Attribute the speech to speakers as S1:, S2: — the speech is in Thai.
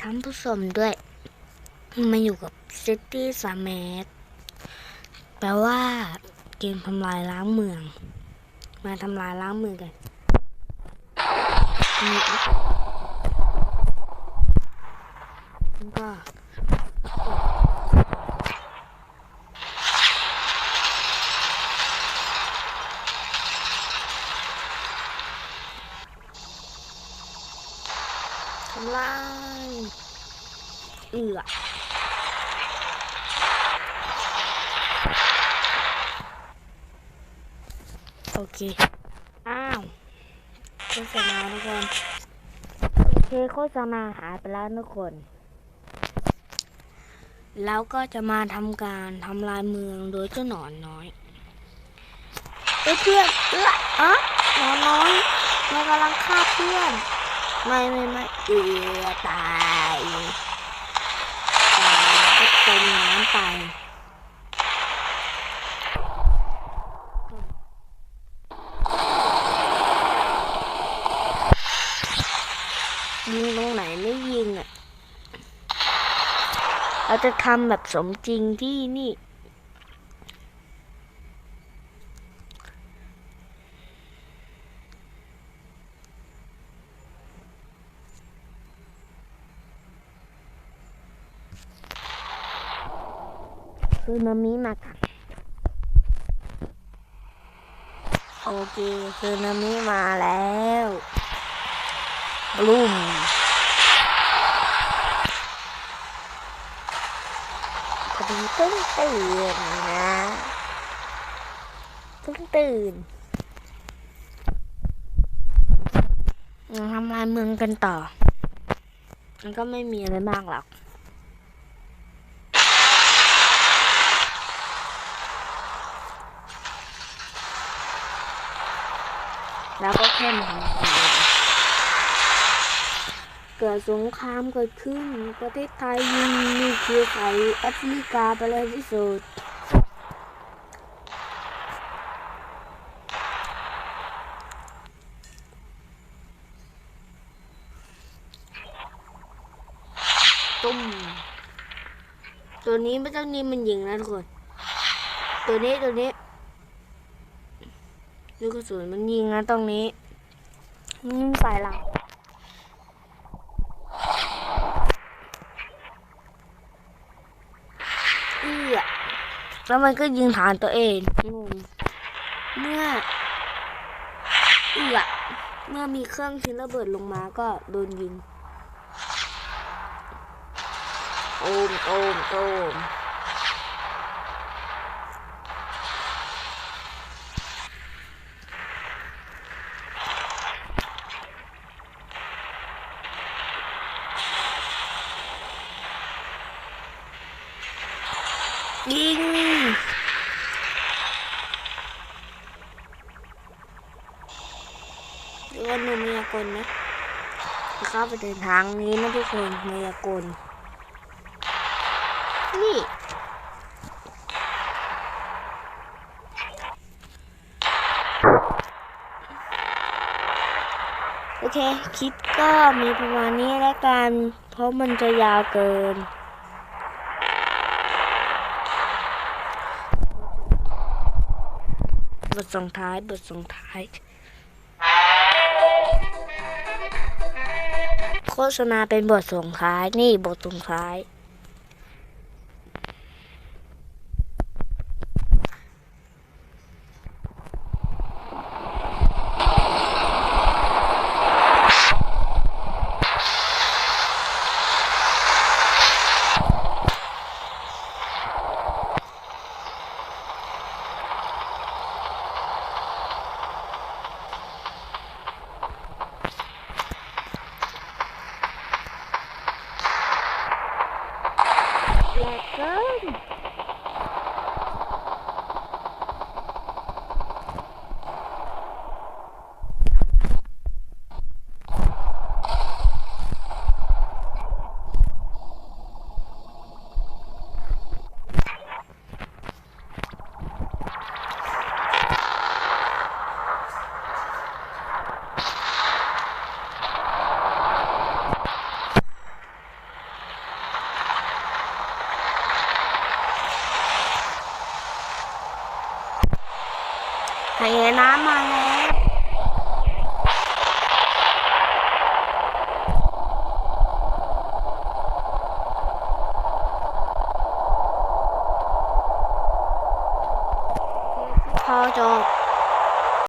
S1: ท่านผู้ชมด้วย มาอยู่กับซิตี้สามเมตรแปลว่าเกมทำลายล้างเมือง มาทำลายล้างเมืองกันก็ เอือโอเค อ้าวโฆษณาทุกคน โอเคโฆษณาหายไปแล้วทุกคน แล้วก็จะมาทำการทำลายเมืองโดยเจ้าหนอนน้อยเอ้ยเพื่อนเอ้ออะหนอนน้อยมันกำลังฆ่าเพื่อน ไม่ไม่ไม่เอือตายตายก็จมน้ำไปยิงตรงไหนไม่ยิงอะ เราจะทำแบบสมจริงที่นี่ คือนามิมากันโอเคคือนามิมาแล้วบลูมพอดีเพิ่งตื่นนะเพิ่งตื่นยังทำลายเมืองกันต่อ มันก็ไม่มีอะไรมากหรอก แล้วก็แค่มองเกิดสงครามเกิดขึ้น ประเทศไทยยิงนิวเคลียร์ใส่แอฟริกาไปเลยที่สุดตุ้มตัวนี้ไม่ต้องนี้มันยิงนะทุกคน ตัวนี้ตัวนี้ ลูกกระสุนมันยิงนะตรงนี้นยิงใส่เราเอื้อแล้วมันก็ยิงฐานตัวเองงงเมื่อเอื้อเมื่อมีเครื่องชิ้นระเบิดลงมาก็โดนยิง โอมโอมโอม นนะจะเข้าไปเดินทางนี้นะทุกคนมายากลนี่โอเคคลิปก็มีประมาณนี้แล้วกัน เพราะมันจะยาวเกิน บทส่งท้าย บทส่งท้าย โฆษณาเป็นบทส่งท้าย นี่บทส่งท้าย Good. หายน้ำมาแล้วพอจบ